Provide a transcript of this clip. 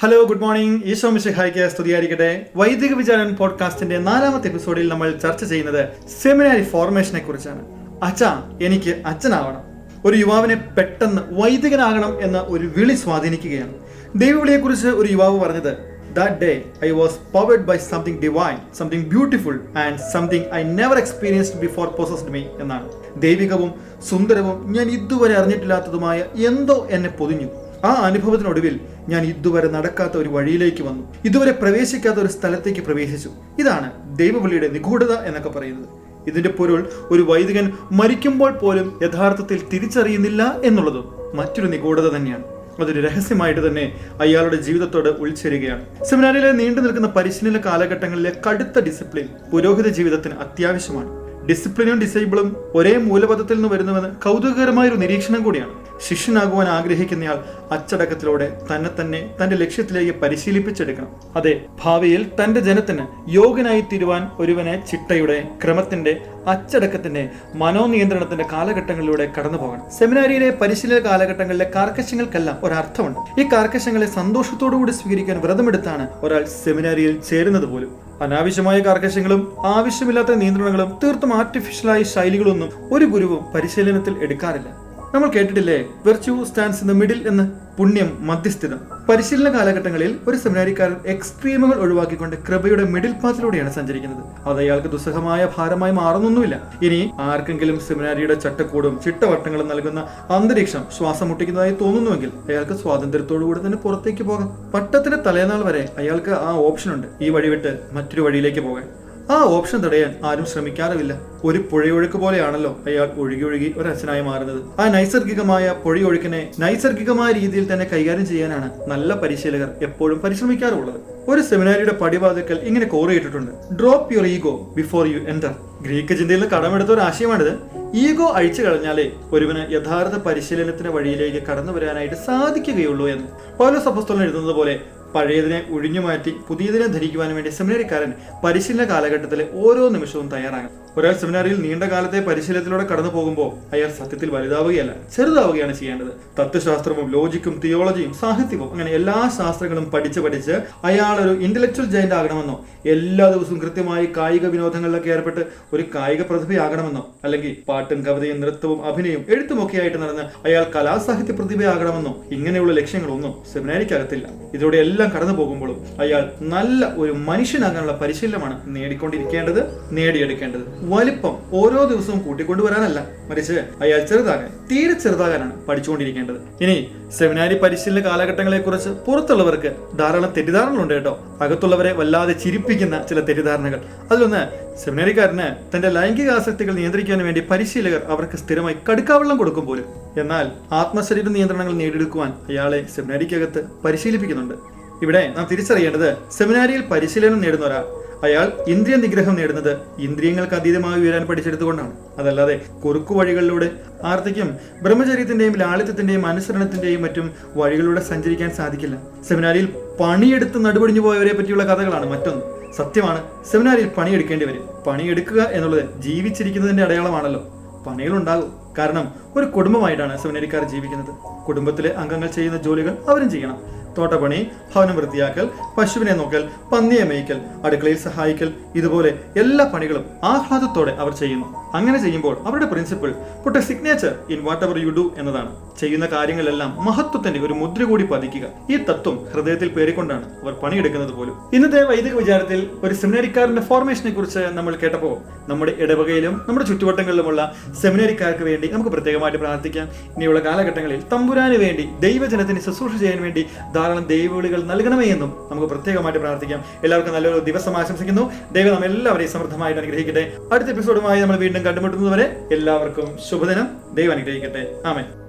Hello good morning Isho മിശിഹായ്ക്ക് സ്തുതിയായിരിക്കട്ടെ. വൈദിക വിചാരൻ പോഡ്കാസ്റ്റിന്റെ നാലാമത്തെ എപ്പിസോഡിൽ നമ്മൾ ചർച്ച ചെയ്യുന്നത് സെമിനാരി ഫോർമേഷനെ കുറിച്ചാണ്. അച്ഛാ എനിക്ക് അച്ഛനാവണം. ഒരു യുവാവിനെ പെട്ടെന്ന് വൈദികനാകണം എന്ന ഒരു വിളി സ്വാധീനിക്കുകയാണ്. ദൈവവിളിയെക്കുറിച്ച് ഒരു യുവാവ് പറഞ്ഞത് that day I was powered by something divine something beautiful and something I never experienced before possessed me എന്നാണ്. ദൈവികവും സുന്ദരവും ഞാൻ ഇതുവരെ അറിഞ്ഞിട്ടില്ലാത്തതുമായ എന്തോ എന്നെ പൊതിഞ്ഞു. ആ അനുഭവത്തിനൊടുവിൽ ഞാൻ ഇതുവരെ നടക്കാത്ത ഒരു വഴിയിലേക്ക് വന്നു. ഇതുവരെ പ്രവേശിക്കാത്ത ഒരു സ്ഥലത്തേക്ക് പ്രവേശിച്ചു. ഇതാണ് ദൈവവിളിയുടെ നിഗൂഢത എന്നൊക്കെ പറയുന്നത്. ഇതിന്റെ പൊരുൾ ഒരു വൈദികൻ മരിക്കുമ്പോൾ പോലും യഥാർത്ഥത്തിൽ തിരിച്ചറിയുന്നില്ല എന്നുള്ളതും മറ്റൊരു നിഗൂഢത തന്നെയാണ്. അതൊരു രഹസ്യമായിട്ട് തന്നെ അയാളുടെ ജീവിതത്തോട് ഉൾച്ചേരുകയാണ്. സെമിനാറിലെ നീണ്ടു നിൽക്കുന്ന പരിശീലന കാലഘട്ടങ്ങളിലെ കടുത്ത ഡിസിപ്ലിൻ പുരോഹിത ജീവിതത്തിന് അത്യാവശ്യമാണ്. ഡിസിപ്ലിനും ഡിസേബിളും ഒരേ മൂലപദത്തിൽ നിന്ന് വരുന്നുവെന്ന് കൗതുകകരമായ ഒരു നിരീക്ഷണം കൂടിയാണ്. ശിഷ്യനാകുവാൻ ആഗ്രഹിക്കുന്നയാൾ അച്ചടക്കത്തിലൂടെ തന്നെ തന്നെ തന്റെ ലക്ഷ്യത്തിലേക്ക് പരിശീലിപ്പിച്ചെടുക്കണം. അതെ ഭാവിയിൽ തന്റെ ജനത്തിന് യോഗനായി തീരുവാൻ ഒരുവനെ ചിട്ടയുടെ ക്രമത്തിന്റെ അച്ചടക്കത്തിന്റെ മനോനിയന്ത്രണത്തിന്റെ കാലഘട്ടങ്ങളിലൂടെ കടന്നു പോകണം. സെമിനാരിയിലെ പരിശീലന കാലഘട്ടങ്ങളിലെ കാർക്കശ്യങ്ങൾക്കെല്ലാം ഒരർത്ഥമുണ്ട്. ഈ കാർക്കശ്യങ്ങളെ സന്തോഷത്തോടുകൂടി സ്വീകരിക്കാൻ വ്രതമെടുത്താണ് ഒരാൾ സെമിനാരിയിൽ ചേരുന്നത് പോലും. അനാവശ്യമായ കാർക്കശ്യങ്ങളും ആവശ്യമില്ലാത്ത നിയന്ത്രണങ്ങളും തീർത്തും ആർട്ടിഫിഷ്യലായ ശൈലികളൊന്നും ഒരു ഗുരുവും പരിശീലനത്തിൽ എടുക്കാറില്ല. നമ്മൾ കേട്ടിട്ടില്ലേ? Virtue stands in the middle എന്ന് പുണ്യം മധ്യസ്ഥിത. പരിശീലന കാലഘട്ടങ്ങളിൽ ഒരു സെമിനാരിക്കാരൻ എക്സ്ട്രീമുകൾ ഒഴിവാക്കിക്കൊണ്ട് കൃപയുടെ മിഡിൽ പാത്തിലൂടെയാണ് സഞ്ചരിക്കുന്നത്. അത് അയാൾക്ക് ദുസ്സഹമായ ഭാരമായി മാറുന്നൊന്നുമില്ല. ഇനി ആർക്കെങ്കിലും സെമിനാരിയുടെ ചട്ടക്കൂടും ചിട്ടവട്ടങ്ങളും നൽകുന്ന അന്തരീക്ഷം ശ്വാസം മുട്ടിക്കുന്നതായി തോന്നുന്നുവെങ്കിൽ അയാൾക്ക് സ്വാതന്ത്ര്യത്തോടുകൂടി തന്നെ പുറത്തേക്ക് പോകാം. പട്ടത്തിന്റെ തലേനാൾ വരെ അയാൾക്ക് ആ ഓപ്ഷൻ ഉണ്ട്. ഈ വഴി വിട്ട് മറ്റൊരു വഴിയിലേക്ക് പോകാൻ. ആ ഓപ്ഷൻ തടയാൻ ആരും ശ്രമിക്കാറുമില്ല ഒരു പുഴയൊഴുക്ക് പോലെയാണല്ലോ അയാൾ ഒഴുകി ഒഴുകി ഒരു അച്ഛനായി മാറുന്നത്. ആ നൈസർഗികമായ പുഴയൊഴുക്കിനെ നൈസർഗികമായ രീതിയിൽ തന്നെ കൈകാര്യം ചെയ്യാനാണ് നല്ല പരിശീലകർ എപ്പോഴും പരിശ്രമിക്കാറുള്ളത്. ഒരു സെമിനാരിയുടെ പടിവാതിക്കൽ ഇങ്ങനെ കോറിയിട്ടിട്ടുണ്ട്. Drop your ego before you enter Greek ചിന്തയിൽ കടമെടുത്ത ഒരു ആശയമാണിത്. ഈഗോ അഴിച്ചു കളഞ്ഞാലേ ഒരുവന് യഥാർത്ഥ പരിശീലനത്തിന്റെ വഴിയിലേക്ക് കടന്നു വരാനായിട്ട് സാധിക്കുകയുള്ളൂ എന്ന്. പൗലോസ് അപ്പസ്തോലൻ എഴുതുന്നത് പോലെ പഴയതിനെ ഒഴിഞ്ഞു മാറ്റി പുതിയതിനെ ധരിക്കുവാൻ വേണ്ടി സെമിനറിക്കാരൻ പരിശീലന കാലഘട്ടത്തിലെ ഓരോ നിമിഷവും തയ്യാറാകണം. ഒരാൾ സെമിനാറിൽ നീണ്ട കാലത്തെ പരിശീലനത്തിലൂടെ കടന്നു പോകുമ്പോൾ അയാൾ സത്യത്തിൽ വലുതാവുകയല്ല ചെറുതാവുകയാണ് ചെയ്യേണ്ടത്. തത്വശാസ്ത്രവും ലോജിക്കും തിയോളജിയും സാഹിത്യവും അങ്ങനെ എല്ലാ ശാസ്ത്രങ്ങളും പഠിച്ച് പഠിച്ച് അയാൾ ഒരു ഇന്റലക്ച്വൽ ജയന്റ് ആകണമെന്നോ എല്ലാ ദിവസവും കൃത്യമായി കായിക വിനോദങ്ങളിലൊക്കെ ഏർപ്പെട്ട് ഒരു കായിക പ്രതിഭയാകണമെന്നോ അല്ലെങ്കിൽ പാട്ടും കവിതയും നൃത്തവും അഭിനയവും എഴുത്തുമൊക്കെ ആയിട്ട് നടന്ന് അയാൾ കലാസാഹിത്യ പ്രതിഭയാകണമെന്നോ ഇങ്ങനെയുള്ള ലക്ഷ്യങ്ങളൊന്നും സെമിനാരിക്കകത്തില്ല ഇതിലൂടെ എല്ലാം കടന്നു പോകുമ്പോഴും അയാൾ നല്ല ഒരു മനുഷ്യനാകാനുള്ള പരിശീലനമാണ് നേടിക്കൊണ്ടിരിക്കേണ്ടത് നേടിയെടുക്കേണ്ടത്. വലിപ്പം ഓരോ ദിവസവും കൂട്ടിക്കൊണ്ടുവരാനല്ല. മറിച്ച് അയാൾ ചെറുതാകാൻ തീരെ ചെറുതാകാനാണ് പഠിച്ചുകൊണ്ടിരിക്കേണ്ടത്. ഇനി സെമിനാരി പരിശീലന കാലഘട്ടങ്ങളെ കുറിച്ച് പുറത്തുള്ളവർക്ക് ധാരാളം തെറ്റിദ്ധാരണകളുണ്ട് കേട്ടോ. അകത്തുള്ളവരെ വല്ലാതെ ചിരിപ്പിക്കുന്ന ചില തെറ്റിദ്ധാരണകൾ. അതിലൊന്ന് സെമിനാരിക്കാരന് തന്റെ ലൈംഗിക ആസക്തികൾ നിയന്ത്രിക്കാൻ വേണ്ടി പരിശീലകർ അവർക്ക് സ്ഥിരമായി കടുക്കാവെള്ളം കൊടുക്കും പോലും. എന്നാൽ ആത്മശരീര നിയന്ത്രണങ്ങൾ നേടിയെടുക്കുവാൻ അയാളെ സെമിനാരിക്കകത്ത് പരിശീലിപ്പിക്കുന്നുണ്ട്. ഇവിടെ നാം തിരിച്ചറിയേണ്ടത് സെമിനാരിയിൽ പരിശീലനം നേടുന്ന ഒരാൾ അയാൾ ഇന്ദ്രിയ നിഗ്രഹം നേടുന്നത് ഇന്ദ്രിയങ്ങൾക്ക് അതീതമായി ഉയരാൻ പഠിച്ചെടുത്തുകൊണ്ടാണ്. അതല്ലാതെ കുറുക്കു വഴികളിലൂടെ ആർത്തിക്കും ബ്രഹ്മചര്യത്തിന്റെയും ലാളിത്യത്തിന്റെയും അനുസരണത്തിന്റെയും മറ്റും വഴികളിലൂടെ സഞ്ചരിക്കാൻ സാധിക്കില്ല. സെമിനാരിയിൽ പണിയെടുത്ത് നടുപടിഞ്ഞു പോയവരെ പറ്റിയുള്ള കഥകളാണ് മറ്റൊന്ന്. സത്യമാണ് സെമിനാരിയിൽ പണിയെടുക്കേണ്ടി വരും പണിയെടുക്കുക എന്നുള്ളത് ജീവിച്ചിരിക്കുന്നതിന്റെ അടയാളമാണല്ലോ. പണികളുണ്ടാകും. കാരണം ഒരു കുടുംബമായിട്ടാണ് സെമിനാരിക്കാർ ജീവിക്കുന്നത്. കുടുംബത്തിലെ അംഗങ്ങൾ ചെയ്യുന്ന ജോലികൾ അവരും ചെയ്യണം. തോട്ടപ്പണി ഭവനം വൃത്തിയാക്കൽ പശുവിനെ നോക്കൽ പന്നിയെ മേയ്ക്കൽ അടുക്കളയിൽ സഹായിക്കൽ ഇതുപോലെ എല്ലാ പണികളും ആഹ്ലാദത്തോടെ അവർ ചെയ്യുന്നു. അങ്ങനെ ചെയ്യുമ്പോൾ അവരുടെ principle put signature in whatever you do എന്നതാണ്. ചെയ്യുന്ന കാര്യങ്ങളെല്ലാം മഹത്വത്തിന്റെ ഒരു മുദ്ര കൂടി പതിക്കുക. ഈ തത്വം ഹൃദയത്തിൽ പേറിക്കൊണ്ടാണ് അവർ പണിയെടുക്കുന്നത് പോലും. ഇന്നത്തെ വൈദിക വിചാരത്തിൽ ഒരു സെമിനാരിക്കാരന്റെ ഫോർമേഷനെ കുറിച്ച് നമ്മൾ കേട്ടപ്പോൾ നമ്മുടെ ഇടവകയിലും നമ്മുടെ ചുറ്റുവട്ടങ്ങളിലുമുള്ള സെമിനറിക്കാർക്ക് വേണ്ടി നമുക്ക് പ്രത്യേകമായിട്ട് പ്രാർത്ഥിക്കാം. ഇനിയുള്ള കാലഘട്ടങ്ങളിൽ തമ്പുരാന് വേണ്ടി ദൈവജനത്തിന് ശുശ്രൂഷ ചെയ്യാൻ വേണ്ടി ധാരാളം ദൈവവിളികൾ നൽകണമേ എന്നും നമുക്ക് പ്രത്യേകമായിട്ട് പ്രാർത്ഥിക്കാം. എല്ലാവർക്കും നല്ലൊരു ദിവസം ആശംസിക്കുന്നു. ദൈവം നമ്മൾ എല്ലാവരെയും സമൃദ്ധമായിട്ട് അനുഗ്രഹിക്കട്ടെ. അടുത്ത എപ്പിസോഡുമായി നമ്മൾ വീണ്ടും കണ്ടുമുട്ടുന്നതുവരെ എല്ലാവർക്കും ശുഭദിനം. ദൈവം അനുഗ്രഹിക്കട്ടെ. ആമേൻ.